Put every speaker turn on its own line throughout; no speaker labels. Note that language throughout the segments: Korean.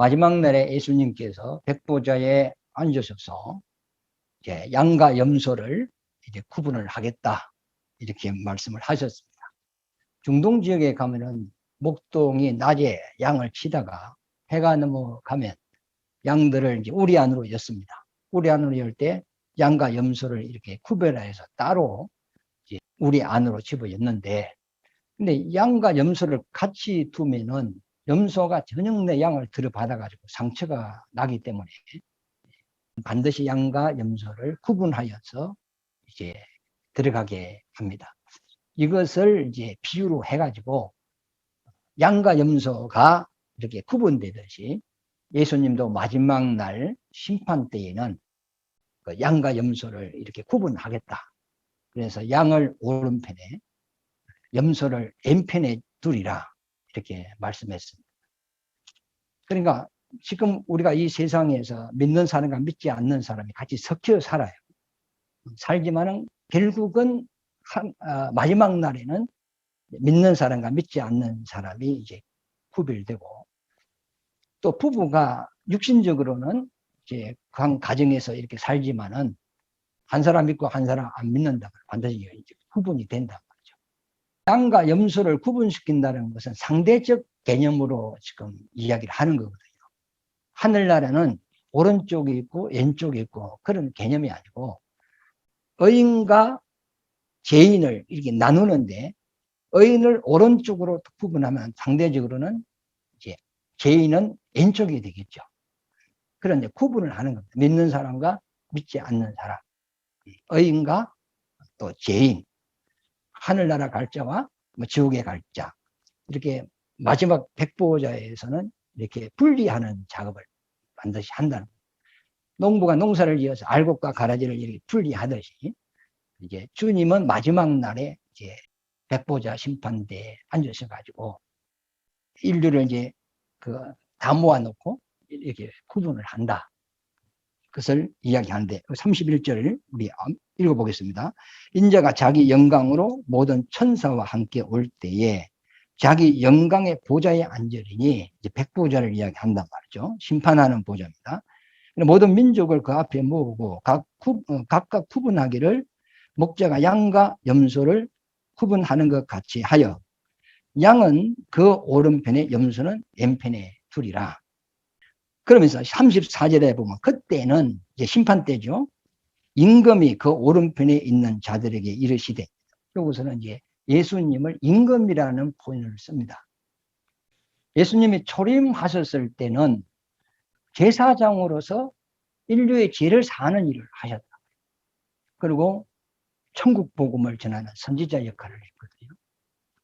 마지막 날에 예수님께서 백보자에 앉으셔서 이제 양과 염소를 이제 구분을 하겠다 이렇게 말씀을 하셨습니다. 중동 지역에 가면은 목동이 낮에 양을 치다가 해가 넘어가면 양들을 이제 우리 안으로 였습니다. 우리 안으로 열 때 양과 염소를 이렇게 구별해서 따로 이제 우리 안으로 집어 였는데 근데 양과 염소를 같이 두면은 염소가 저녁 내 양을 들어받아가지고 상처가 나기 때문에 반드시 양과 염소를 구분하여서 이제 들어가게 합니다. 이것을 이제 비유로 해가지고 양과 염소가 이렇게 구분되듯이 예수님도 마지막 날 심판 때에는 그 양과 염소를 이렇게 구분하겠다. 그래서 양을 오른편에 염소를 왼편에 두리라 이렇게 말씀했습니다. 그러니까 지금 우리가 이 세상에서 믿는 사람과 믿지 않는 사람이 같이 섞여 살아요. 살지만은 결국은 한, 어, 마지막 날에는 믿는 사람과 믿지 않는 사람이 이제 구별되고 또 부부가 육신적으로는 이제 그 가정에서 이렇게 살지만은 한 사람 믿고 한 사람 안 믿는다 반드시 이제 구분이 말이죠. 양과 염소를 구분시킨다는 것은 상대적 개념으로 지금 이야기를 하는 거거든요. 하늘나라는 오른쪽이 있고 왼쪽이 있고 그런 개념이 아니고 의인과 죄인을 이렇게 나누는데 의인을 오른쪽으로 구분하면 상대적으로는 이제 죄인은 왼쪽이 되겠죠. 그런 데 구분을 하는 겁니다. 믿는 사람과 믿지 않는 사람, 의인과 또 죄인, 하늘나라 갈 자와 뭐 지옥에 갈 자, 이렇게 마지막 백보자에서는 이렇게 분리하는 작업을 반드시 한다는 거예요. 농부가 농사를 지어서 알곡과 가라지를 이렇게 분리하듯이 이제 주님은 마지막 날에 이제 백보자 심판대에 앉으셔 가지고 인류를 이제 그 다 모아놓고 이렇게 구분을 한다. 그것을 이야기하는데 31절을 우리 읽어보겠습니다. 인자가 자기 영광으로 모든 천사와 함께 올 때에 자기 영광의 보좌에 앉으리니 이제 백보좌를 이야기한단 말이죠. 심판하는 보좌입니다. 모든 민족을 그 앞에 모으고 각 구, 어, 각각 구분하기를 목자가 양과 염소를 구분하는 것 같이 하여 양은 그 오른편에 염소는 왼편에 두리라. 그러면서 34절에 보면 그때는 이제 심판 때죠. 임금이 그 오른편에 있는 자들에게 이르시되 여기서는 이제 예수님을 임금이라는 표현을 씁니다. 예수님이 초림하셨을 때는 제사장으로서 인류의 죄를 사는 일을 하셨다. 그리고 천국 복음을 전하는 선지자 역할을 했거든요.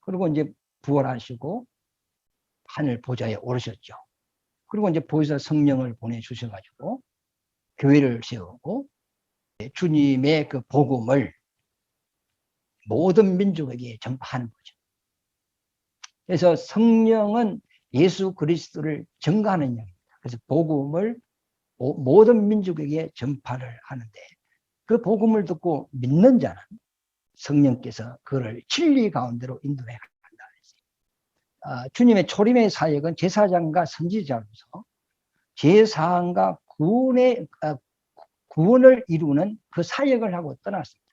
그리고 이제 부활하시고 하늘 보좌에 오르셨죠. 그리고 이제 보혜사 성령을 보내주셔가지고 교회를 세우고 주님의 그 복음을 모든 민족에게 전파하는 거죠. 그래서 성령은 예수 그리스도를 증가하는 영입니다. 그래서 복음을 모든 민족에게 전파를 하는데 그 복음을 듣고 믿는 자는 성령께서 그를 진리 가운데로 인도해 주님의 초림의 사역은 제사장과 선지자로서 제사함과 구원의 아, 구원을 이루는 그 사역을 하고 떠났습니다.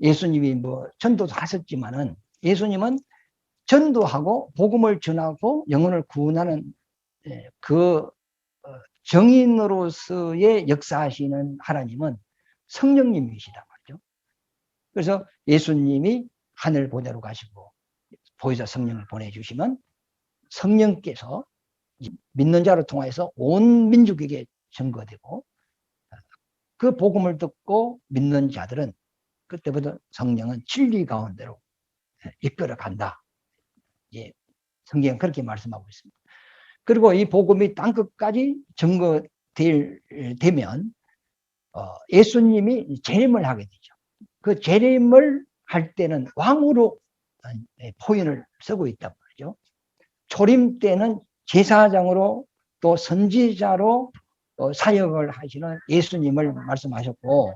예수님이 뭐 전도도 하셨지만은 예수님은 전도하고 복음을 전하고 영혼을 구원하는 예, 그 어, 정인으로서의 역사하시는 하나님은 성령님이시단 말이죠. 그래서 예수님이 하늘 보좌로 가시고 보혜사 성령을 보내주시면 성령께서 믿는 자를 통해서 온 민족에게 증거되고 그 복음을 듣고 믿는 자들은 그때부터 성령은 진리 가운데로 이끌어 간다. 예, 성경은 그렇게 말씀하고 있습니다. 그리고 이 복음이 땅 끝까지 증거되면 어, 예수님이 재림을 하게 되죠. 그 재림을 할 때는 왕으로 어, 포인을 쓰고 있단 말이죠. 초림 때는 제사장으로 또 선지자로 어, 사역을 하시는 예수님을 말씀하셨고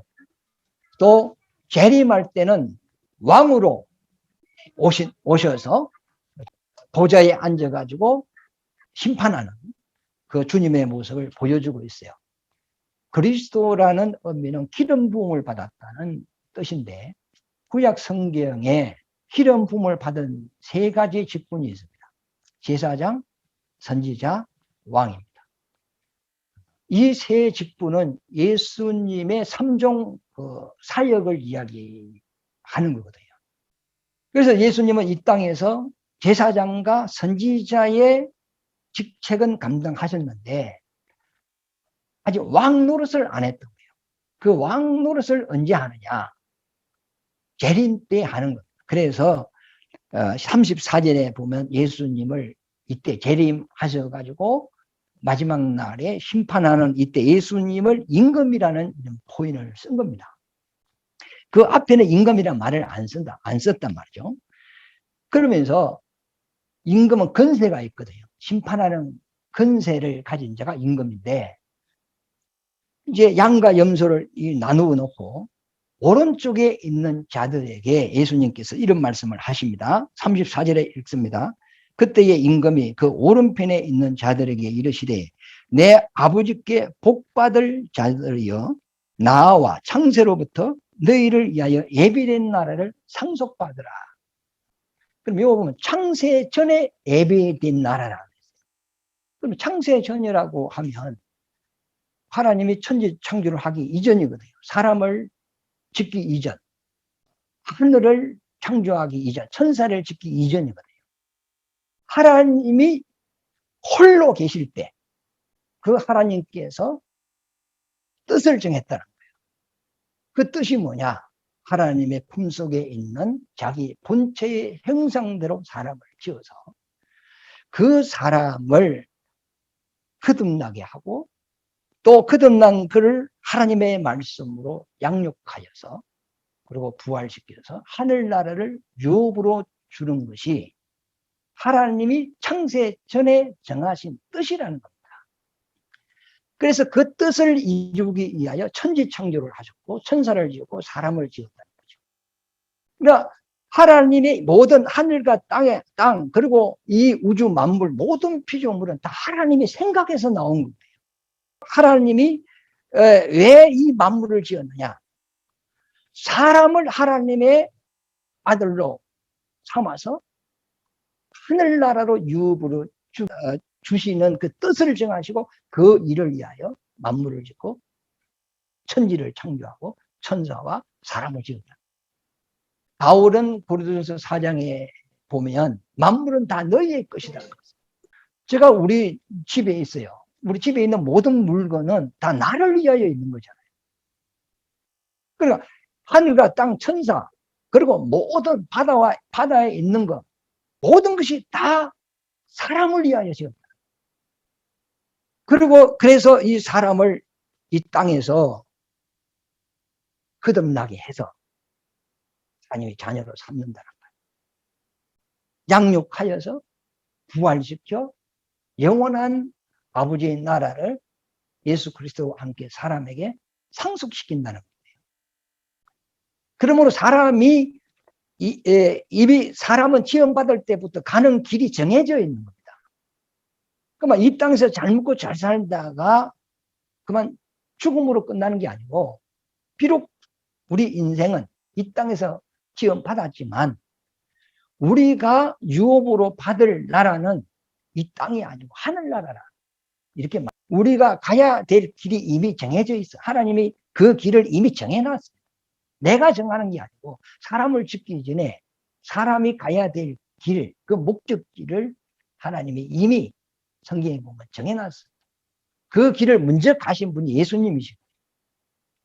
또 재림할 때는 왕으로 오시, 오셔서 보좌에 앉아가지고 심판하는 그 주님의 모습을 보여주고 있어요. 그리스도라는 의미는 기름 부음을 받았다는 뜻인데 구약 성경에 부음을 받은 세 가지 직분이 있습니다. 제사장, 선지자, 왕입니다. 이 세 직분은 예수님의 삼종 그 사역을 이야기하는 거거든요. 그래서 예수님은 이 땅에서 제사장과 선지자의 직책은 감당하셨는데 아직 왕 노릇을 안 했던 거예요. 그 왕 노릇을 언제 하느냐? 재림 때 하는 거예요. 그래서 34절에 보면 예수님을 이때 재림하셔가지고 마지막 날에 심판하는 이때 예수님을 임금이라는 포인을 쓴 겁니다. 그 앞에는 임금이라는 말을 안 쓴다, 안 썼단 말이죠. 그러면서 임금은 건세가 있거든요. 심판하는 건세를 가진 자가 임금인데 이제 양과 염소를 나누어 놓고 오른쪽에 있는 자들에게 예수님께서 이런 말씀을 하십니다. 34절에 읽습니다. 그때의 임금이 그 오른편에 있는 자들에게 이르시되 내 아버지께 복받을 자들이여 나와 창세로부터 너희를 위하여 예비된 나라를 상속받으라. 그럼 이거 보면 창세 전에 예비된 나라라. 그럼 창세 전이라고 하면 하나님이 천지 창조를 하기 이전이거든요. 사람을 짓기 이전, 하늘을 창조하기 이전, 천사를 짓기 이전이거든요. 하나님이 홀로 계실 때, 그 하나님께서 뜻을 정했다는 거예요. 그 뜻이 뭐냐? 하나님의 품속에 있는 자기 본체의 형상대로 사람을 지어서 그 사람을 거듭나게 하고 또 거듭난 그를 하나님의 말씀으로 양육하여서 그리고 부활시켜서 하늘나라를 유업으로 주는 것이 하나님이 창세 전에 정하신 뜻이라는 겁니다. 그래서 그 뜻을 이루기 위하여 천지 창조를 하셨고 천사를 지었고 사람을 지었다는 거죠. 그러니까 하나님의 모든 하늘과 땅의 땅 그리고 이 우주 만물 모든 피조물은 다 하나님이 생각해서 나온 겁니다. 하나님이 왜 이 만물을 지었느냐? 사람을 하나님의 아들로 삼아서 하늘나라로 유업으로 주, 어, 주시는 그 뜻을 정하시고 그 일을 위하여 만물을 짓고 천지를 창조하고 천사와 사람을 지었다. 바울은 고린도전서 4장에 보면 만물은 다 너희의 것이다. 제가 우리 집에 있어요. 우리 집에 있는 모든 물건은 다 나를 위하여 있는 거잖아요. 그러니까 하늘과 땅 천사 그리고 모든 바다와 바다에 있는 것 모든 것이 다 사람을 위하여 지었다. 그리고 그래서 이 사람을 이 땅에서 거듭나게 해서 하나님의 자녀로 삼는다는 거예요. 양육하여서 부활시켜 영원한 아버지의 나라를 예수 그리스도와 함께 사람에게 상속시킨다는 거예요. 그러므로 사람이 이, 에, 입이 사람은 지원받을 때부터 가는 길이 정해져 있는 겁니다. 그만 이 땅에서 잘 먹고 잘 살다가 그만 죽음으로 끝나는 게 아니고 비록 우리 인생은 이 땅에서 지원받았지만 우리가 유업으로 받을 나라는 이 땅이 아니고 하늘나라라. 이렇게 우리가 가야 될 길이 이미 정해져 있어. 하나님이 그 길을 이미 정해놨어요. 내가 정하는 게 아니고 사람을 죽기 전에 사람이 가야 될 길, 그 목적지를 하나님이 이미 성경에 보면 정해놨어요. 그 길을 먼저 가신 분이 예수님이시고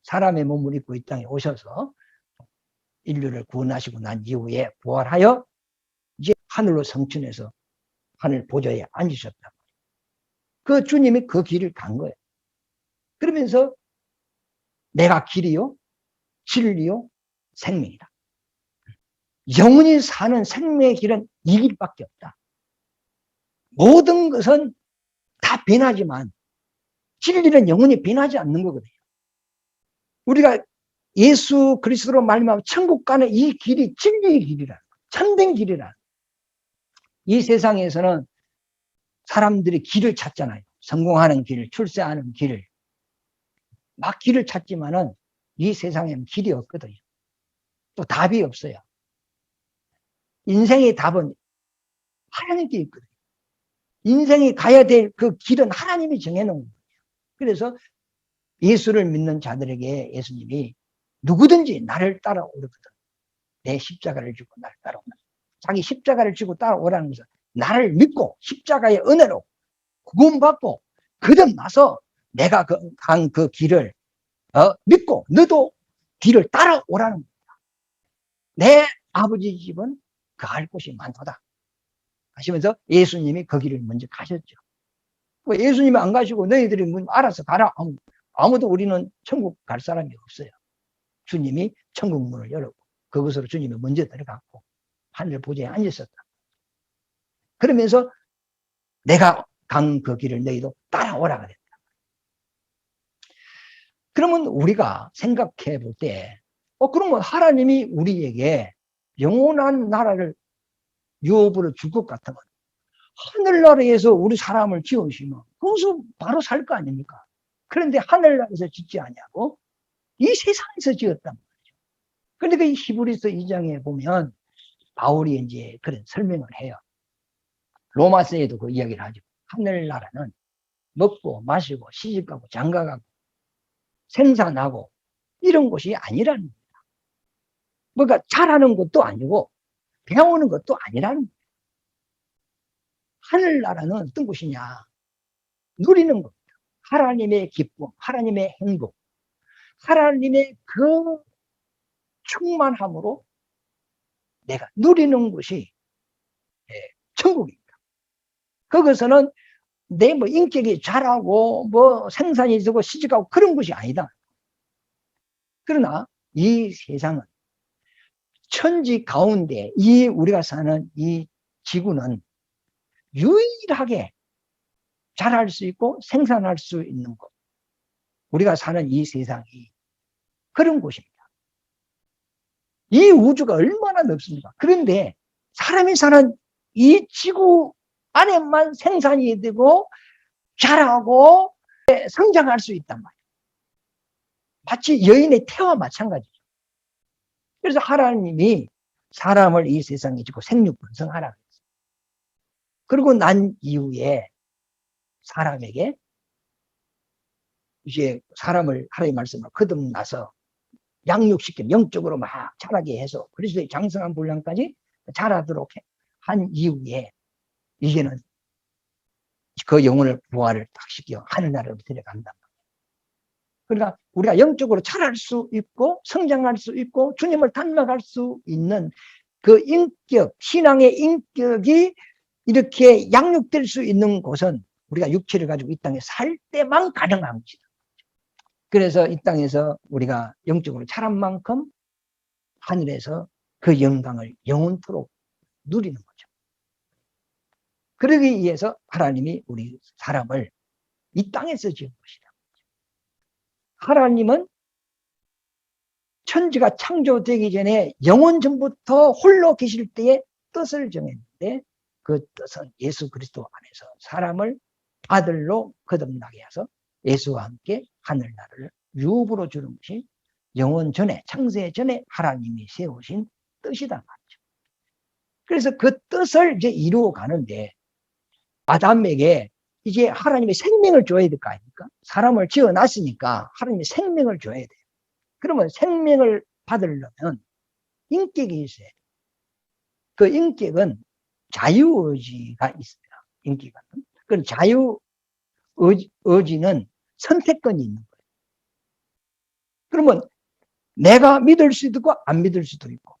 사람의 몸을 입고 이 땅에 오셔서 인류를 구원하시고 난 이후에 부활하여 이제 하늘로 성춘해서 하늘 보좌에 앉으셨다. 그 주님이 그 길을 간 거예요. 그러면서 내가 길이요, 진리요, 생명이다. 영원히 사는 생명의 길은 이 길밖에 없다. 모든 것은 다 변하지만 진리는 영원히 변하지 않는 거거든요. 우리가 예수 그리스도로 말미암아 천국 가는 이 길이 진리의 길이라, 참된 길이라. 이 세상에서는 사람들이 길을 찾잖아요. 성공하는 길, 출세하는 길, 막 길을 찾지만은 이 세상에는 길이 없거든요. 또 답이 없어요. 인생의 답은 하나님께 있거든요. 인생이 가야 될 그 길은 하나님이 정해놓은 거예요. 그래서 예수를 믿는 자들에게 예수님이 누구든지 나를 따라오거든. 내 십자가를 지고 나를 따라오는. 자기 십자가를 지고 따라오라는 것은 나를 믿고 십자가의 은혜로 구원받고 거듭나서 내가 그, 간그 길을 어, 믿고 너도 길을 따라오라는 겁니다. 내 아버지 집은 그알 곳이 많도다. 하시면서 예수님이 그 길을 먼저 가셨죠. 뭐 예수님이 안 가시고 너희들이 뭐 알아서 가라. 아무도 우리는 천국 갈 사람이 없어요. 주님이 천국 문을 열었고 그것으로 주님이 먼저 들어갔고 하늘 보좌에 앉으셨다. 그러면서 내가 간 그 길을 너희도 따라오라 그랬다. 그러면 우리가 생각해 볼 때, 어, 그러면 하나님이 우리에게 영원한 나라를 유업으로 줄 것 같으면 하늘나라에서 우리 사람을 지으시면 거기서 바로 살 거 아닙니까? 그런데 하늘나라에서 짓지 아니하고 이 세상에서 지었단 말이죠. 그러니까 이 히브리서 2장에 보면 바울이 이제 그런 설명을 해요. 로마서에도 그 이야기를 하죠. 하늘나라는 먹고 마시고 시집가고 장가가고 생산하고 이런 곳이 아니라는 겁니다. 그러니까 잘하는 것도 아니고 배우는 것도 아니라는 거예요. 하늘나라는 어떤 곳이냐? 누리는 겁니다. 하나님의 기쁨, 하나님의 행복, 하나님의 그 충만함으로 내가 누리는 곳이 예, 천국입니다. 거기서는 내 뭐 인격이 잘하고 뭐 생산이 되고 시집가고 그런 것이 아니다. 그러나 이 세상은 천지 가운데 이 우리가 사는 이 지구는 유일하게 잘할 수 있고 생산할 수 있는 곳. 우리가 사는 이 세상이 그런 곳입니다. 이 우주가 얼마나 넓습니까? 그런데 사람이 사는 이 지구 안에만 생산이 되고 자라고 성장할 수 있단 말이에요. 마치 여인의 태와 마찬가지죠. 그래서 하나님이 사람을 이 세상에 주고 생육 번성하라 그랬어요. 그리고 난 이후에 사람에게 이제 사람을 하나님 말씀을 거듭나서 양육시켜 영적으로 막 자라게 해서 그리스도의 장성한 분량까지 자라도록 한 이후에 이제는 그 영혼을 부활을 딱 시켜 하늘나라로 데려간단 말이에요. 그러니까 우리가 영적으로 자랄 수 있고 성장할 수 있고 주님을 닮아갈 수 있는 그 인격, 신앙의 인격이 이렇게 양육될 수 있는 곳은 우리가 육체를 가지고 이 땅에 살 때만 가능한 것이다. 그래서 이 땅에서 우리가 영적으로 자란 만큼 하늘에서 그 영광을 영원토록 누리는. 그러기 위해서 하나님이 우리 사람을 이 땅에서 지은 것이다. 하나님은 천지가 창조되기 전에 영원 전부터 홀로 계실 때에 뜻을 정했는데 그 뜻은 예수 그리스도 안에서 사람을 아들로 거듭나게 해서 예수와 함께 하늘나라를 유업으로 주는 것이 영원 전에 창세 전에 하나님이 세우신 뜻이다 말이죠. 그래서 그 뜻을 이제 이루어 가는데 아담에게 이제 하나님의 생명을 줘야 될 거 아닙니까? 사람을 지어 놨으니까 하나님의 생명을 줘야 돼요. 그러면 생명을 받으려면 인격이 있어야 돼요. 그 인격은 자유의지가 있습니다. 인격은. 그 자유의지는 선택권이 있는 거예요. 그러면 내가 믿을 수도 있고 안 믿을 수도 있고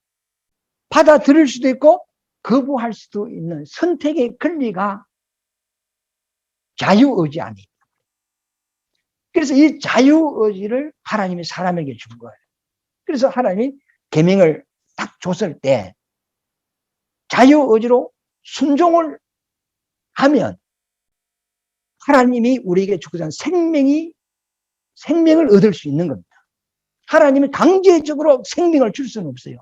받아들일 수도 있고 거부할 수도 있는 선택의 권리가 자유의지 있다. 그래서 이 자유의지를 하나님이 사람에게 준 거예요. 그래서 하나님이 계명을 딱 줬을 때 자유의지로 순종을 하면 하나님이 우리에게 주고자 생명이 생명을 얻을 수 있는 겁니다. 하나님이 강제적으로 생명을 줄 수는 없어요.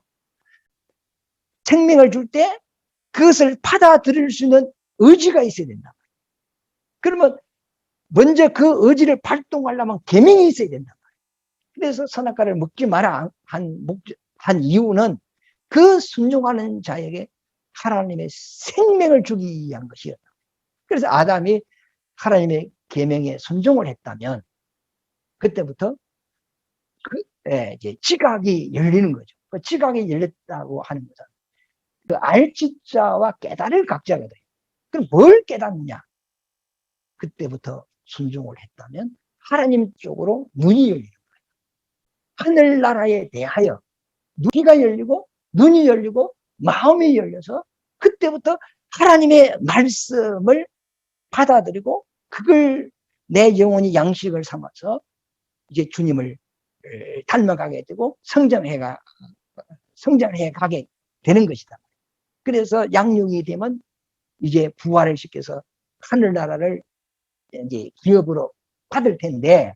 생명을 줄 때 그것을 받아들일 수 있는 의지가 있어야 된다. 그러면 먼저 그 의지를 발동하려면 계명이 있어야 된다. 그래서 선악과를 먹지 마라 한, 목, 한 이유는 그 순종하는 자에게 하나님의 생명을 주기 위한 것이었다. 그래서 아담이 하나님의 계명에 순종을 했다면 그때부터 그 예, 이제 지각이 열리는 거죠. 그 지각이 열렸다고 하는 것은 그 알지자와 깨달을 각자가 돼요. 그럼 뭘 깨닫느냐? 그때부터 순종을 했다면 하나님 쪽으로 눈이 열리는 거예요. 하늘나라에 대하여 눈이가 열리고 눈이 열리고 마음이 열려서 그때부터 하나님의 말씀을 받아들이고 그걸 내 영혼이 양식을 삼아서 이제 주님을 닮아가게 되고 성장해가 성장해 가게 되는 것이다. 그래서 양육이 되면 이제 부활을 시켜서 하늘나라를 이제 기업으로 받을 텐데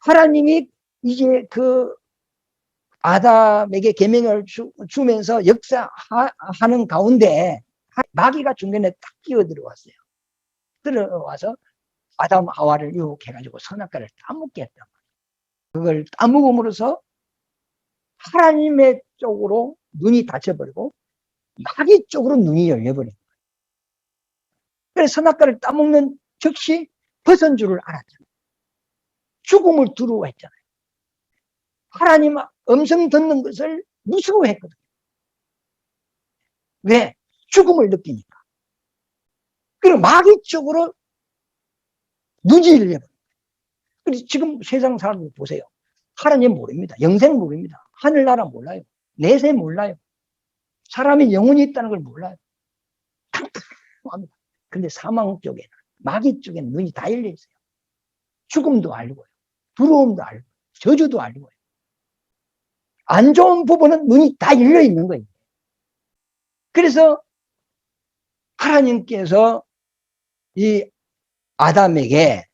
하나님이 이제 그 아담에게 계명을 주, 면서 역사하는 가운데 마귀가 중간에 딱 끼어 들어왔어요. 들어와서 아담 하와를 유혹해가지고 선악과를 따먹게 했단 말이에요. 그걸 따먹음으로써 하나님의 쪽으로 눈이 닫혀버리고 마귀 쪽으로 눈이 열려버린 거예요. 그래서 선악과를 따먹는 즉시 벗은 줄을 알았잖아요. 죽음을 두려워했잖아요. 하나님 음성 듣는 것을 무서워했거든요. 왜? 죽음을 느끼니까. 그리고 마귀 쪽으로 눈이 열려버린 거예요. 그래서 지금 세상 사람들 보세요. 하나님 모릅니다. 영생 모릅니다. 하늘나라 몰라요. 내세 몰라요. 사람이 영혼이 있다는 걸 몰라요. 깜깜합니다. 근데 사망 쪽에는, 마귀 쪽에는 눈이 다 열려 있어요. 죽음도 알고요. 두려움도 알고, 저주도 알고요. 안 좋은 부분은 눈이 다 열려 있는 거예요. 그래서 하나님께서 이 아담에게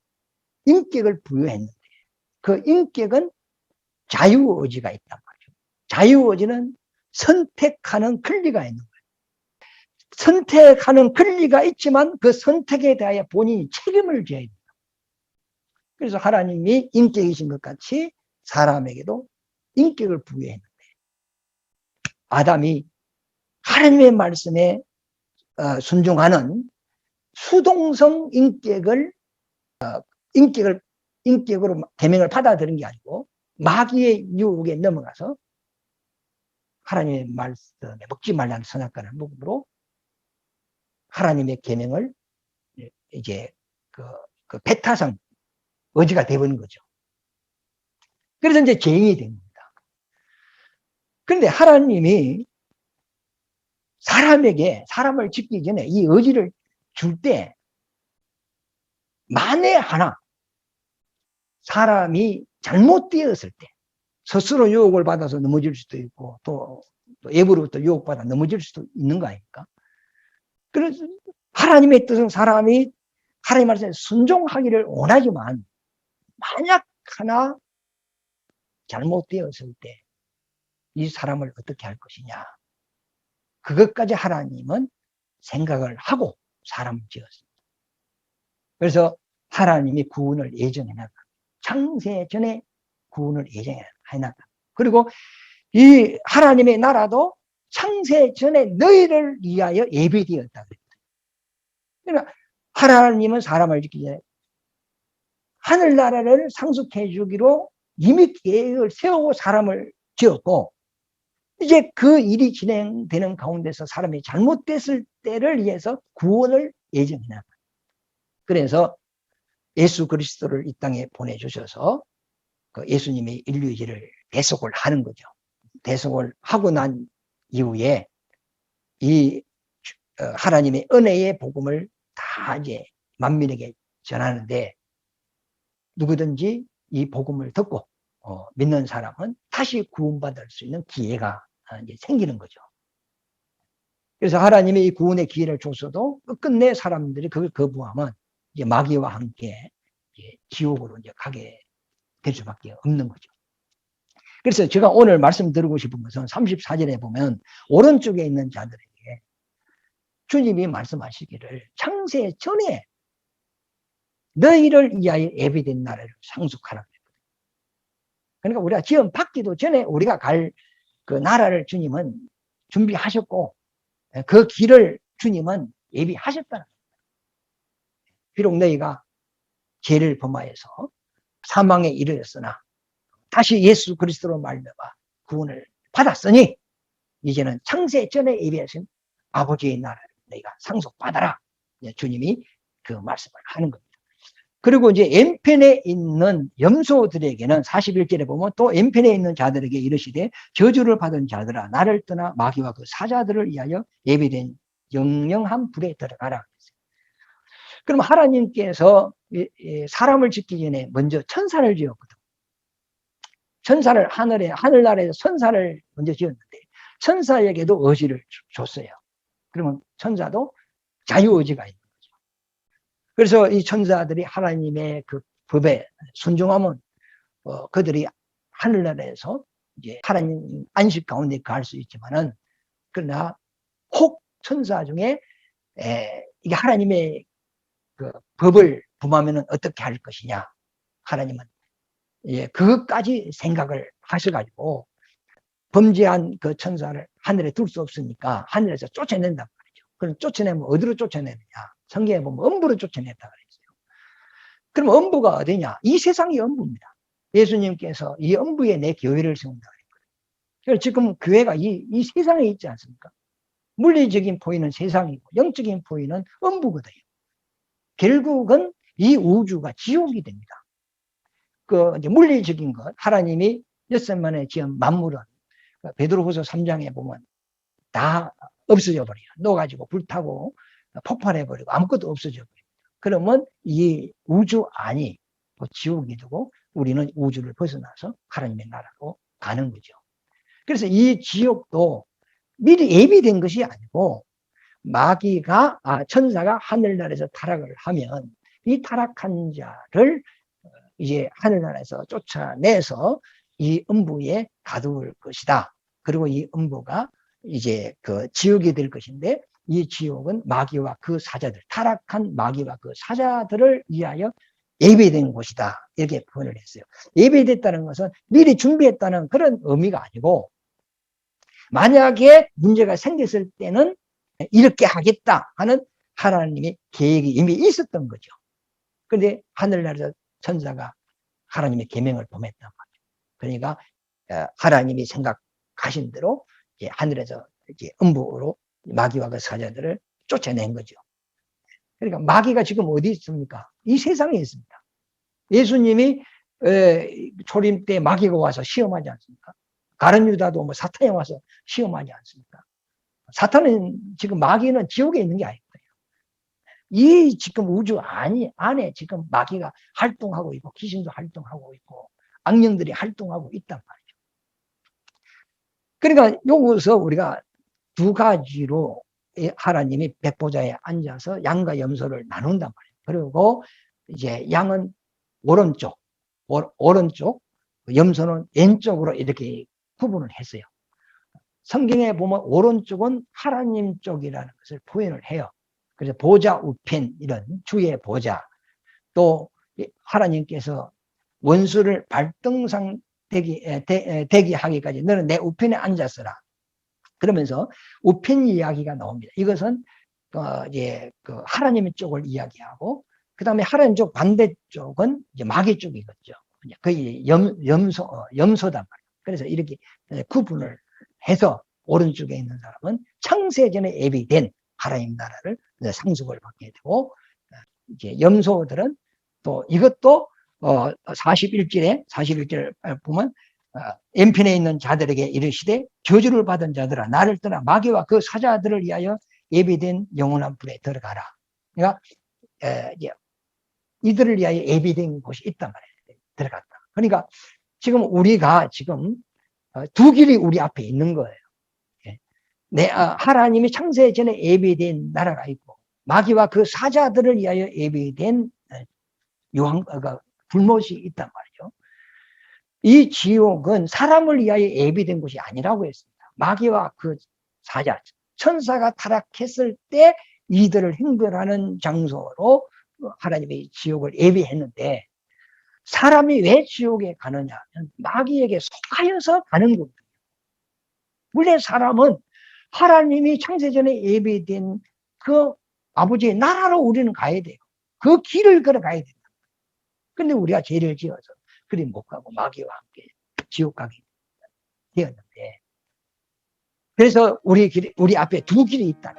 인격을 부여했는데 그 인격은 자유의지가 있단 말이죠. 자유의지는 선택하는 권리가 있는 거예요. 선택하는 권리가 있지만 그 선택에 대하여 본인이 책임을 져야 됩니다. 그래서 하나님이 인격이신 것 같이 사람에게도 인격을 부여했는데 아담이 하나님의 말씀에 어, 순종하는 수동성 인격을 어, 인격을 인격으로 대명을 받아들인 게 아니고 마귀의 유혹에 넘어가서 하나님의 말씀에 먹지 말라는 선악과를 먹음으로 하나님의 계명을 이제 그, 그 배타상 의지가 되버린 거죠. 그래서 이제 죄인이 된 겁니다. 그런데 하나님이 사람에게 사람을 짓기 전에 이 의지를 줄 때 만에 하나 사람이 잘못되었을 때 스스로 유혹을 받아서 넘어질 수도 있고 또, 또 앱으로부터 유혹받아 넘어질 수도 있는 거 아닙니까? 그래서 하나님의 뜻은 사람이 하나님 말씀에 순종하기를 원하지만 만약 하나 잘못되었을 때 이 사람을 어떻게 할 것이냐 그것까지 하나님은 생각을 하고 사람을 지었습니다. 그래서 하나님이 구원을 예정해 놨다. 창세 전에 구원을 예정해 놨다. 그리고 이 하나님의 나라도 창세 전에 너희를 위하여 예비되었다. 그러니까 하나님은 사람을 지키기 전에 하늘나라를 상속해 주기로 이미 계획을 세우고 사람을 지었고 이제 그 일이 진행되는 가운데서 사람이 잘못됐을 때를 위해서 구원을 예정해놨다. 그래서 예수 그리스도를 이 땅에 보내주셔서 그 예수님의 인류의를 대속을 하는 거죠. 대속을 하고 난 이후에 이 어, 하나님의 은혜의 복음을 다 이제 만민에게 전하는데 누구든지 이 복음을 듣고 어, 믿는 사람은 다시 구원받을 수 있는 기회가 어, 이제 생기는 거죠. 그래서 하나님의 이 구원의 기회를 줬어도 끝내 사람들이 그걸 거부하면 이제 마귀와 함께 이제 지옥으로 이제 가게 될 수밖에 없는 거죠. 그래서 제가 오늘 말씀드리고 싶은 것은 34절에 보면 오른쪽에 있는 자들에게 주님이 말씀하시기를 창세 전에 너희를 위하여 예비된 나라를 상속하라. 그러니까 우리가 지원 받기도 전에 우리가 갈 그 나라를 주님은 준비하셨고 그 길을 주님은 예비하셨다는 겁니다. 비록 너희가 죄를 범하여서 사망에 이르렀으나 다시 예수 그리스도로 말미암아 구원을 받았으니 이제는 창세 전에 예비하신 아버지의 나라를 너희가 상속받아라. 주님이 그 말씀을 하는 겁니다. 그리고 이제 엠펜에 있는 염소들에게는 41절에 보면 또 엠펜에 있는 자들에게 이르시되 저주를 받은 자들아 나를 떠나 마귀와 그 사자들을 위하여 예비된 영영한 불에 들어가라. 그럼 하나님께서 사람을 짓기 전에 먼저 천사를 지었거든. 천사를 하늘에 하늘나라에서 천사를 먼저 지었는데 천사에게도 의지를 줬어요. 그러면 천사도 자유의지가 있는 그래서 이 천사들이 하나님의 그 법에 순종하면 어, 그들이 하늘나라에서 이제 하나님 안식 가운데 갈 수 있지만은 그러나 혹 천사 중에 에, 이게 하나님의 그 법을 범하면은 어떻게 할 것이냐 하나님은 예, 그것까지 생각을 하셔가지고 범죄한 그 천사를 하늘에 둘 수 없으니까 하늘에서 쫓아낸단 말이죠. 그럼 쫓아내면 어디로 쫓아내느냐? 성경에 보면 엄부를 쫓아냈다 그랬어요. 그럼 엄부가 어디냐? 이 세상이 엄부입니다. 예수님께서 이 엄부에 내 교회를 세운다 그랬거든요. 그래서 지금 교회가 이, 이 세상에 있지 않습니까? 물리적인 포인은 세상이고 영적인 포인은 엄부거든요. 결국은 이 우주가 지옥이 됩니다. 그 이제 물리적인 것 하나님이 엿새 만에 지은 만물은 그 베드로후서 3장에 보면 다 없어져 버려요. 녹아지고 불타고 폭발해 버리고 아무것도 없어져 버립니다. 그러면 이 우주 안이 뭐 지옥이 되고 우리는 우주를 벗어나서 하나님의 나라로 가는 거죠. 그래서 이 지옥도 미리 예비된 것이 아니고 마귀가 아 천사가 하늘나라에서 타락을 하면 이 타락한 자를 이제 하늘나라에서 쫓아내서 이 음부에 가둘 것이다. 그리고 이 음부가 이제 그 지옥이 될 것인데 이 지옥은 마귀와 그 사자들, 타락한 마귀와 그 사자들을 위하여 예배된 곳이다. 이렇게 표현을 했어요. 예배됐다는 것은 미리 준비했다는 그런 의미가 아니고 만약에 문제가 생겼을 때는 이렇게 하겠다 하는 하나님의 계획이 이미 있었던 거죠. 그런데 하늘나라에서 천사가 하나님의 계명을 범했단 말이에요. 그러니까 어, 하나님이 생각하신 대로 하늘에서 이제 음부로 마귀와 그 사자들을 쫓아낸 거죠. 그러니까 마귀가 지금 어디 있습니까? 이 세상에 있습니다. 예수님이 초림 때 마귀가 와서 시험하지 않습니까? 가른 유다도 뭐 사탄이 와서 시험하지 않습니까? 사탄은 지금 마귀는 지옥에 있는 게 아니거든요. 이 지금 우주 안이, 안에 지금 마귀가 활동하고 있고 귀신도 활동하고 있고 악령들이 활동하고 있단 말이죠. 그러니까 여기서 우리가 두 가지로 하나님이 백보자에 앉아서 양과 염소를 나눈단 말이에요. 그리고 이제 양은 오른쪽, 오른쪽, 염소는 왼쪽으로 이렇게 구분을 했어요. 성경에 보면 오른쪽은 하나님 쪽이라는 것을 표현을 해요. 그래서 보좌 우편 이런 주의 보좌 또 하나님께서 원수를 발등상 대기, 대기하기까지 너는 내 우편에 앉았으라. 그러면서 우편 이야기가 나옵니다. 이것은 어, 이제 그 하나님의 쪽을 이야기하고 그 다음에 하나님 쪽 반대쪽은 이제 마귀 쪽이겠죠. 거의 염, 염소, 어, 염소단 말이에요. 그래서 이렇게 구분을 해서 오른쪽에 있는 사람은 창세전에 예비된 하나님 나라를 상속을 받게 되고 어, 이제 염소들은 또 이것도 어 41절에 41절 보면 어, 있는 자들에게 이르시되 저주를 받은 자들아 나를 떠나 마귀와 그 사자들을 위하여 예비된 영원한 불에 들어가라. 그러니까 에, 이들을 위하여 예비된 곳이 있단 말이에요. 들어갔다. 그러니까 지금 우리가 지금 어, 두 길이 우리 앞에 있는 거예요. 예. 내 아, 하나님이 창세 전에 예비된 나라가 있고 마귀와 그 사자들을 위하여 예비된 유황 그 불못이 있단 말이죠. 이 지옥은 사람을 위하여 예비된 곳이 아니라고 했습니다. 마귀와 그 사자, 천사가 타락했을 때 이들을 행별하는 장소로 하나님의 지옥을 예비했는데 사람이 왜 지옥에 가느냐 하면 마귀에게 속하여서 가는 거거든요. 원래 사람은 하나님이 창세전에 예비된 그 아버지의 나라로 우리는 가야 돼요. 그 길을 걸어가야 된다. 근데 우리가 죄를 지어서 그리 못 가고 마귀와 함께 지옥 가게 되었는데 그래서 우리 길, 우리 앞에 두 길이 있다.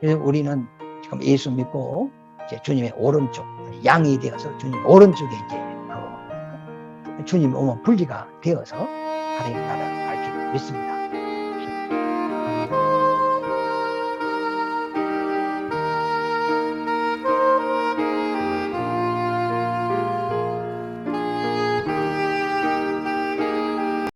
그래서 우리는 지금 예수 믿고 이제 주님의 오른쪽 양이 되어서 주님 오른쪽에 이제 그 주님 오면 분리가 되어서 하나님 나라를 갈줄 믿습니다.